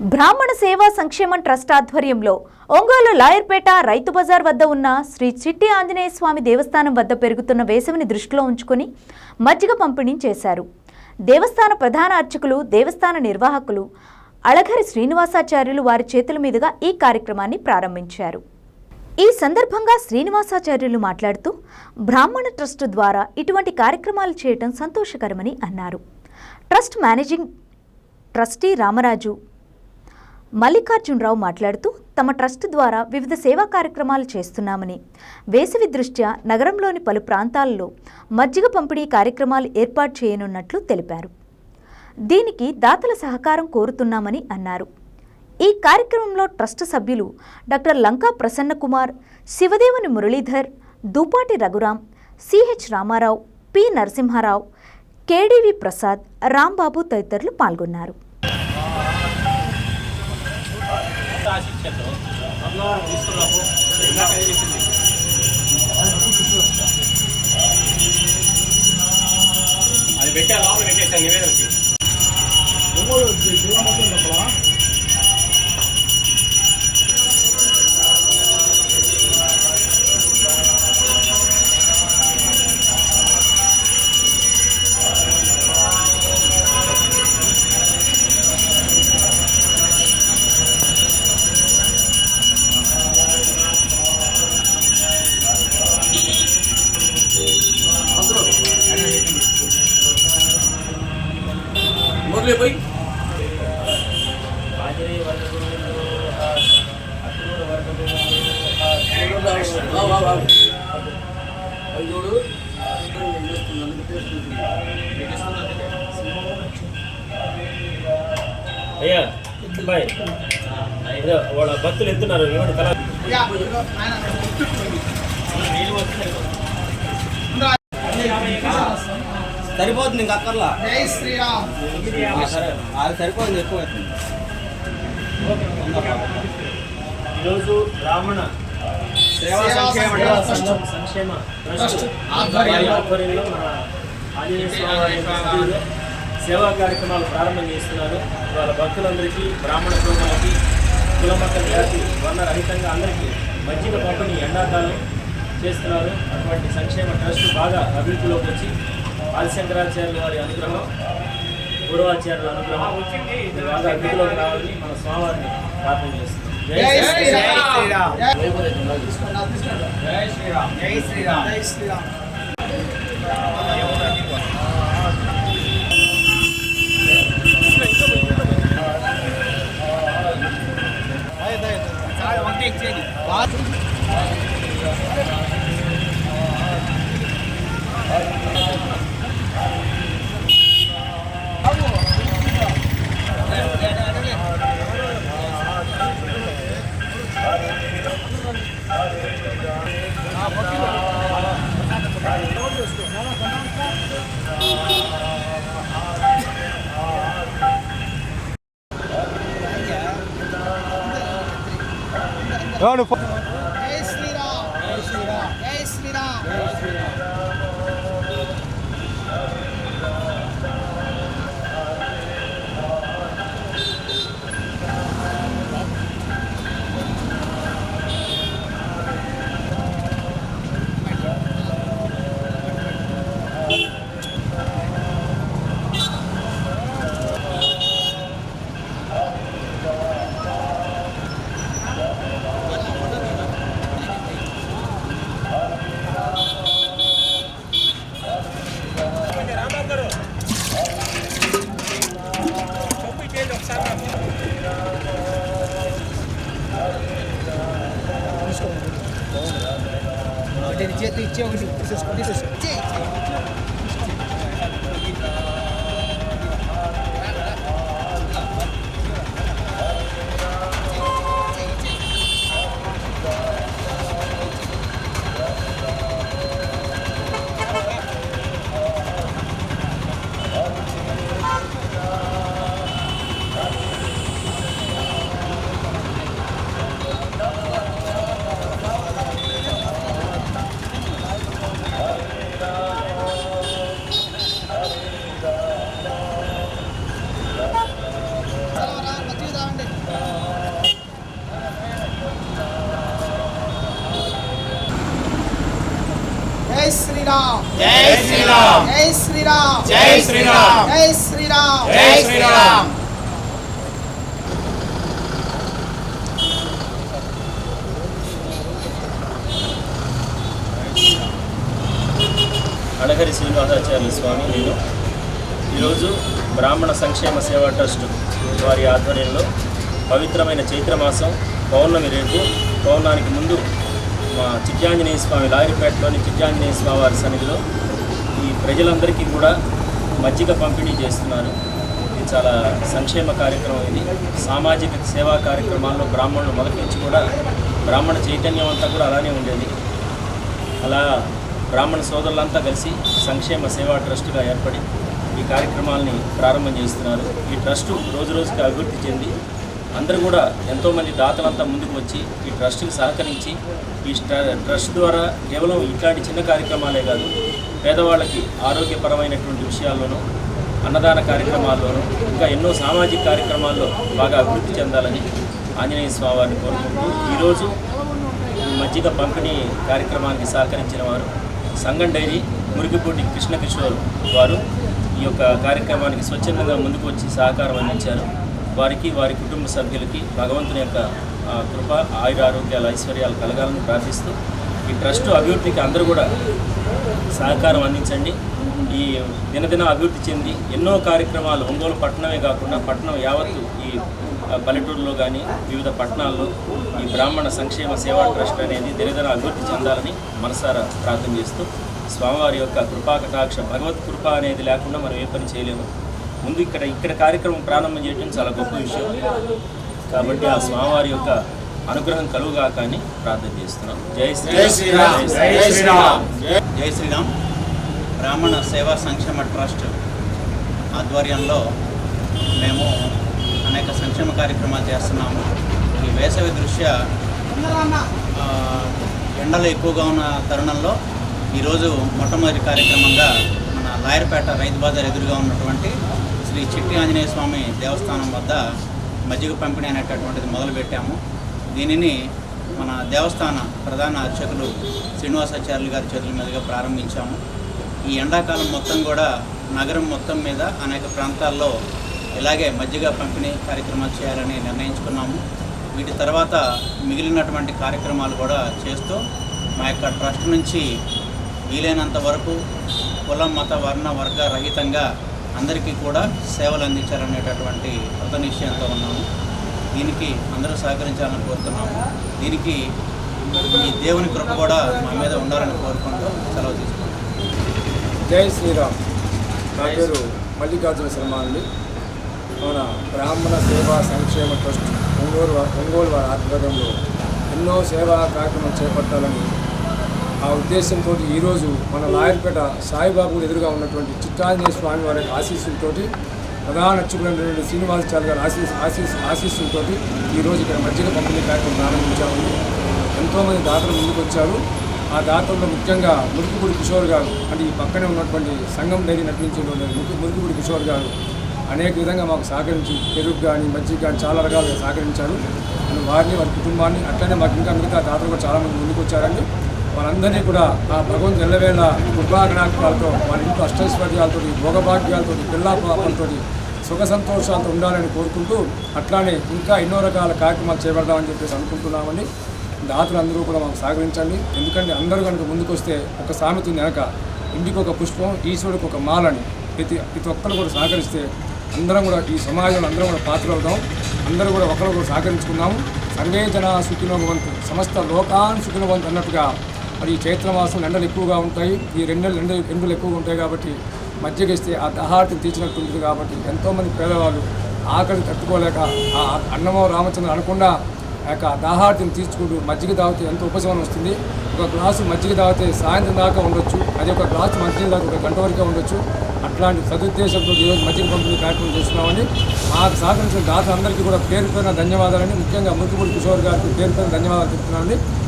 బ్రాహ్మణ సేవా సంక్షేమం ట్రస్ట్ ఆధ్వర్యంలో ఒంగోలు లాయర్పేట రైతు బజార్ వద్ద ఉన్న శ్రీ చిట్టి ఆంజనేయ స్వామి దేవస్థానం వద్ద పెరుగుతున్న వేసవిని దృష్టిలో ఉంచుకుని మజ్జిగ పంపిణీ చేశారు. దేవస్థాన ప్రధాన అర్చకులు దేవస్థాన నిర్వాహకులు అళఘరి శ్రీనివాసాచార్యులు వారి చేతుల మీదుగా ఈ కార్యక్రమాన్ని ప్రారంభించారు. ఈ సందర్భంగా శ్రీనివాసాచార్యులు మాట్లాడుతూ బ్రాహ్మణ ట్రస్ట్ ద్వారా ఇటువంటి కార్యక్రమాలు చేయటం సంతోషకరమని అన్నారు. Trust managing trustee Ramaraju Mallikarjunarao మాట్లాడుతూ తమ ట్రస్ట్ ద్వారా వివిధ సేవా కార్యక్రమాలు చేస్తున్నామని. వేసవి దృష్ట్యా నగరంలోని పలు ప్రాంతాల్లో మజ్జిగ పంపిణీ కార్యక్రమాలు ఏర్పాటు చేయనున్నట్లు తెలిపారు. దీనికి దాతల సహకారం కోరుతున్నామని అన్నారు. ఈ కార్యక్రమంలో ట్రస్ట్ సభ్యులు doctor Lanka Prasannakumar Sivadevuni Muralidhar Dupati Raghuram CH Ramarao P Narasimharao KDV Prasad Rambabu తదితరులు పాల్గొన్నారు. తీసుకున్నాము ఇంకా కలిగించింది అది పెట్టా లోపల పెట్టేసాను నివేదనకి. అయ్యా బాయ్. వాళ్ళ భక్తులు ఎత్తున్నారు. సరిపోతుంది ఇంకా అక్కర్లా? శ్రీరామ్. సరే. అది సరిపోతుంది ఎక్కువ అవుతుంది. ఈరోజు బ్రాహ్మణ సేవా సంక్షేమ సంక్షేమ ట్రస్ట్. ఆధ్వర్యంలో. మన ఆంజనేయ స్వామి సేవా కార్యక్రమాలు ప్రారంభం చేస్తున్నారు. వాళ్ళ భక్తులందరికీ బ్రాహ్మణ కుటుంబాలకి కులమత జాతి వర్ణ రహితంగా అందరికీ మజ్జిగ పంపిణీ ఎండాకాలం చేస్తున్నారు. అటువంటి సంక్షేమ ట్రస్ట్ బాగా అభివృద్ధిలోకి వచ్చి ఆదిశంకరాచార్యుల వారి అనుగ్రహం పూర్వాచార్యుల అనుగ్రహం బాగా అభివృద్ధిలోకి రావాలని మన స్వామివారిని ప్రార్థన చేస్తున్నాం. జై శ్రీరామ్. జై శ్రీరామ్. జై శ్రీరామ్. జై శ్రీరామ్ జై 得接得接，就是就是接。శ్రీరామ్ జై శ్రీరామ్ జై శ్రీరామ్ జై శ్రీరామ్ జై శ్రీరామ్ జై శ్రీరామ్ అడగరి శ్రీనివాసాచార్య స్వామి నేను ఈరోజు బ్రాహ్మణ సంక్షేమ సేవా ట్రస్ట్ వారి ఆధ్వర్యంలో పవిత్రమైన చైత్రమాసం పౌర్ణమి రేపు పౌర్ణానికి ముందు మా చిట్యాంజనేయ స్వామి లారిపేటలోని చిట్యాంజనేయ స్వామి వారి సన్నిధిలో ఈ ప్రజలందరికీ కూడా మజ్జిగ పంపిణీ చేస్తున్నారు. ఇది చాలా సంక్షేమ కార్యక్రమం ఇది. సామాజిక సేవా కార్యక్రమాల్లో బ్రాహ్మణులు మొదటి నుంచి కూడా బ్రాహ్మణ చైతన్యం అంతా కూడా అలానే ఉండేది. అలా బ్రాహ్మణ సోదరులంతా కలిసి సంక్షేమ సేవా ట్రస్టుగా ఏర్పడి ఈ కార్యక్రమాలని ప్రారంభం చేస్తున్నారు. ఈ ట్రస్టు రోజు రోజుకి అభివృద్ధి చెంది అందరూ కూడా ఎంతోమంది దాతలంతా ముందుకు వచ్చి ఈ ట్రస్ట్కి సహకరించి ఈ ట్రస్ట్ ద్వారా కేవలం ఇట్లాంటి చిన్న కార్యక్రమాలే కాదు పేదవాళ్ళకి ఆరోగ్యపరమైనటువంటి విషయాల్లోనూ అన్నదాన కార్యక్రమాల్లోనూ ఇంకా ఎన్నో సామాజిక కార్యక్రమాల్లో బాగా అభివృద్ధి చెందాలని ఆంజనేయ స్వామివారిని కోరుకుంటూ ఈరోజు మజ్జిగ పంపిణీ కార్యక్రమానికి సహకరించిన వారు సంగం డైరీ మురికిపూటి కృష్ణకిషోర్ వారు ఈ యొక్క కార్యక్రమానికి స్వచ్ఛందంగా ముందుకు వచ్చి సహకారం అందించారు. వారికి వారి కుటుంబ సభ్యులకి భగవంతుని యొక్క కృప ఆయుర ఆరోగ్యాల ఐశ్వర్యాలు కలగాలని ప్రార్థిస్తూ ఈ ట్రస్ట్ అభివృద్ధికి అందరూ కూడా సహకారం అందించండి. ఈ దినదిన అభివృద్ధి చెంది ఎన్నో కార్యక్రమాలు ఒంగోలు పట్టణమే కాకుండా పట్టణం యావత్తు ఈ పల్లెటూరులో కానీ వివిధ పట్టణాల్లో ఈ బ్రాహ్మణ సంక్షేమ సేవా ట్రస్ట్ అనేది దినదిన అభివృద్ధి చెందాలని మనసారా ప్రార్థన చేస్తూ స్వామివారి యొక్క కృపా కటాక్ష భగవత్ కృప అనేది లేకుండా మనం ఏ పని చేయలేము. ముందు ఇక్కడ ఇక్కడ కార్యక్రమం ప్రారంభం చేయడం చాలా గొప్ప విషయం. కాబట్టి ఆ స్వామివారి యొక్క అనుగ్రహం కలుగుగాక అని ప్రార్థన చేస్తున్నాం. జై శ్రీరామ్. జై శ్రీరామ్. జై శ్రీరామ్. బ్రాహ్మణ సేవా సంక్షేమ ట్రస్ట్ ఆధ్వర్యంలో మేము అనేక సంక్షేమ కార్యక్రమాలు చేస్తున్నాము. ఈ వేసవి దృష్ట్యా ఎండలు ఎక్కువగా ఉన్న తరుణంలో ఈరోజు మొట్టమొదటి కార్యక్రమంగా మన లాయర్పేట రైతు బజార్ ఎదురుగా ఉన్నటువంటి శ్రీ చిట్టి ఆంజనేయ స్వామి దేవస్థానం వద్ద మజ్జిగ పంపిణీ అనేటటువంటిది మొదలుపెట్టాము. దీనిని మన దేవస్థాన ప్రధాన అర్చకులు శ్రీనివాసాచార్యులు గారి చేతుల మీదుగా ప్రారంభించాము. ఈ ఎండాకాలం మొత్తం కూడా నగరం మొత్తం మీద అనేక ప్రాంతాల్లో ఇలాగే మజ్జిగ పంపిణీ కార్యక్రమాలు చేయాలని నిర్ణయించుకున్నాము. వీటి తర్వాత మిగిలినటువంటి కార్యక్రమాలు కూడా చేస్తూ మా యొక్క ట్రస్ట్ నుంచి వీలైనంత వరకు కులం మత వర్ణ వర్గ రహితంగా అందరికీ కూడా సేవలు అందించాలనేటటువంటి కృత నిశ్చయంతో ఉన్నాము. దీనికి అందరూ సహకరించాలని కోరుతున్నాము. దీనికి ఈ దేవుని కృప కూడా మా మీద ఉండాలని కోరుకుంటూ సెలవు తీసుకుంటాం జై శ్రీరామ్. నా పేరు మల్లికార్జున శర్మ అండి. మన బ్రాహ్మణ సేవా సంక్షేమ ట్రస్ట్ ఒంగోలు ఒంగోలు వారి ఆధ్వర్యంలో ఎన్నో సేవా కార్యక్రమం చేపట్టాలని ఆ ఉద్దేశంతో ఈరోజు మన లాయర్పేట సాయిబాబు ఎదురుగా ఉన్నటువంటి చిట్టాంజనేయ స్వామి వారి ఆశీస్సులతో ప్రధాన అర్చకులైనటువంటి శ్రీనివాసాచార్య గారి ఆశీస్ ఆశీస్ ఆశీస్సులతో ఈరోజు ఇక్కడ మధ్యలో పంపిణీ కార్యక్రమం ప్రారంభించాము. ఎంతోమంది దాతలు ముందుకు వచ్చారు ఆ దాతల్లో ముఖ్యంగా మురికిపూడి కిషోర్ గారు అంటే ఈ పక్కనే ఉన్నటువంటి సంఘం డైరీ నటించేటువంటి మురికిపూడి కిషోర్ గారు అనేక విధంగా మాకు సహకరించి పెరుగు కానీ మజ్జిగ కానీ చాలా రకాలుగా సహకరించారు. వారిని వారి కుటుంబాన్ని అట్లనే మాకు ఇంకా మిగతా దాతలు కూడా చాలామంది ముందుకు వచ్చారండి వారందరినీ కూడా ఆ భగవంతు ఎల్లవేళ కృపాగణాకాలతో వారి ఇంట్లో అష్టైశ్వర్యాలతో భోగభాగ్యాలతో పిల్లా పాపలతో సుఖ సంతోషాలతో ఉండాలని కోరుకుంటూ అట్లానే ఇంకా ఎన్నో రకాల కార్యక్రమాలు చేపడదామని చెప్పేసి అనుకుంటున్నామని దాతలు అందరూ కూడా మాకు సహకరించండి. ఎందుకంటే అందరూ కనుక ముందుకొస్తే ఒక సామెత వెనక ఇంటికి ఒక పుష్పం ఈశ్వరుడికి ఒక మాలని ప్రతి ప్రతి ఒక్కరు కూడా సహకరిస్తే అందరం కూడా ఈ సమాజంలో అందరం కూడా పాత్రలు అవుతాం అందరూ కూడా ఒకరు సహకరించుకున్నాము సర్వే జన సుఖినోభవంతు సమస్త లోకాన్ సుఖినోభవంతు అన్నట్టుగా మరి ఈ చైత్రమాసం ఎండలు ఎక్కువగా ఉంటాయి. ఈ రెండు ఎండ ఎండలు ఎక్కువగా ఉంటాయి కాబట్టి మజ్జిగ ఇస్తే ఆ దహార్తిని తీర్చినట్టు ఉంటుంది కాబట్టి ఎంతోమంది పేదవాళ్ళు ఆకలి తట్టుకోలేక ఆ అన్నమో రామచంద్ర అనకుండా యొక్క దాహార్తిని తీర్చుకుంటూ మజ్జిగ తాగితే ఎంత ఉపశమనం వస్తుంది. ఒక గ్లాసు మజ్జిగ తాగితే సాయంత్రం దాకా ఉండొచ్చు. అది ఒక గ్లాసు మజ్జిగ దాకా ఒక గంట వరకే ఉండొచ్చు. అట్లాంటి సదుద్దేశంతో ఈరోజు మజ్జిగ పంపిణీ కార్యక్రమం చేస్తున్నామని మాకు సహకరించిన దాతలందరికీ కూడా పేరు పేరున ధన్యవాదాలని ముఖ్యంగా మురికిపూడి కిషోర్ గారికి పేరు పేరు ధన్యవాదాలు చెప్తున్నానండి.